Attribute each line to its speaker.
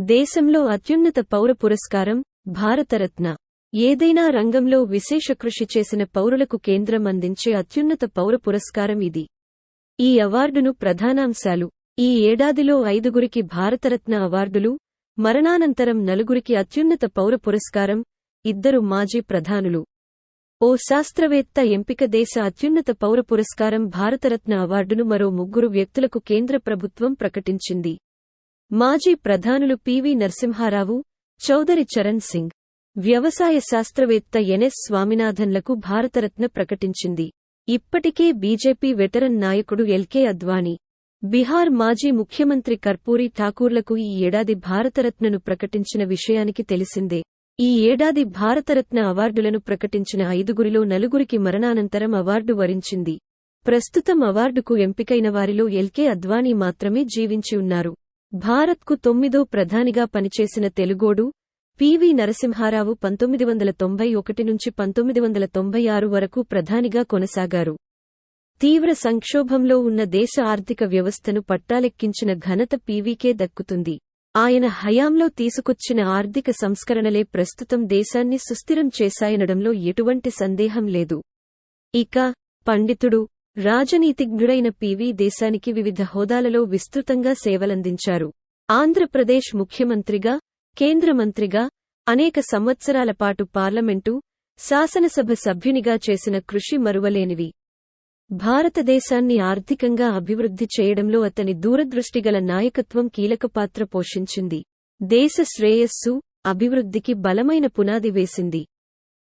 Speaker 1: దేశంలో అత్యున్నత పౌర పురస్కారం భారతరత్న. ఏదైనా రంగంలో విశేష కృషి చేసిన పౌరులకు కేంద్రం అందించే అత్యున్నత పౌర పురస్కారం ఇది. ఈ అవార్డును ప్రధానాంశాలు. ఈ ఏడాదిలో ఐదుగురికి భారతరత్న అవార్డులు మరణానంతరం నలుగురికి అత్యున్నత పౌర పురస్కారం ఇద్దరు మాజీ ప్రధానులు. ఓ శాస్త్రవేత్త ఎంపిక దేశ అత్యున్నత పౌర పురస్కారం భారతరత్న అవార్డును మరో ముగ్గురు వ్యక్తులకు కేంద్ర ప్రభుత్వం ప్రకటించింది. మాజీ ప్రధానులు పివి నరసింహారావు చౌదరి చరణ్ సింగ్ వ్యవసాయ శాస్త్రవేత్త ఎన్ఎస్ స్వామినాథన్లకు భారతరత్న ప్రకటించింది. ఇప్పటికే బీజేపీ వెటరన్ నాయకుడు ఎల్కే అద్వానీ బిహార్ మాజీ ముఖ్యమంత్రి కర్పూరి ఠాకూర్లకు ఈ ఏడాది భారతరత్నను ప్రకటించిన విషయానికి తెలిసిందే. ఈ ఏడాది భారతరత్న అవార్డులను ప్రకటించిన ఐదుగురిలో నలుగురికి మరణానంతరం అవార్డు వరించింది. ప్రస్తుతం అవార్డుకు ఎంపికైన వారిలో ఎల్కే అద్వానీ మాత్రమే జీవించి ఉన్నారు. భారత్కు తొమ్మిదో ప్రధానిగా పనిచేసిన తెలుగోడు పివి నరసింహారావు పంతొమ్మిది వందల తొంభై ఒకటి నుంచి పంతొమ్మిది వందల తొంభై ఆరు వరకు ప్రధానిగా కొనసాగారు. తీవ్ర సంక్షోభంలో ఉన్న దేశ ఆర్థిక వ్యవస్థను పట్టాలెక్కించిన ఘనత పీవీకే దక్కుతుంది. ఆయన హయాంలో తీసుకొచ్చిన ఆర్థిక సంస్కరణలే ప్రస్తుతం దేశాన్ని సుస్థిరం చేశాయనడంలో ఎటువంటి సందేహం లేదు. ఇక పండితుడు రాజనీతిజ్ఞుడైన పివి దేశానికి వివిధ హోదాలలో విస్తృతంగా సేవలందించారు. ఆంధ్రప్రదేశ్ ముఖ్యమంత్రిగా కేంద్ర మంత్రిగా అనేక సంవత్సరాల పాటు పార్లమెంటు శాసనసభ సభ్యునిగా చేసిన కృషి మరువలేనివి. భారతదేశాన్ని ఆర్థికంగా అభివృద్ధి చేయడంలో అతని దూరదృష్టిగల నాయకత్వం కీలక పాత్ర పోషించింది. దేశ శ్రేయస్సు అభివృద్ధికి బలమైన పునాది వేసింది.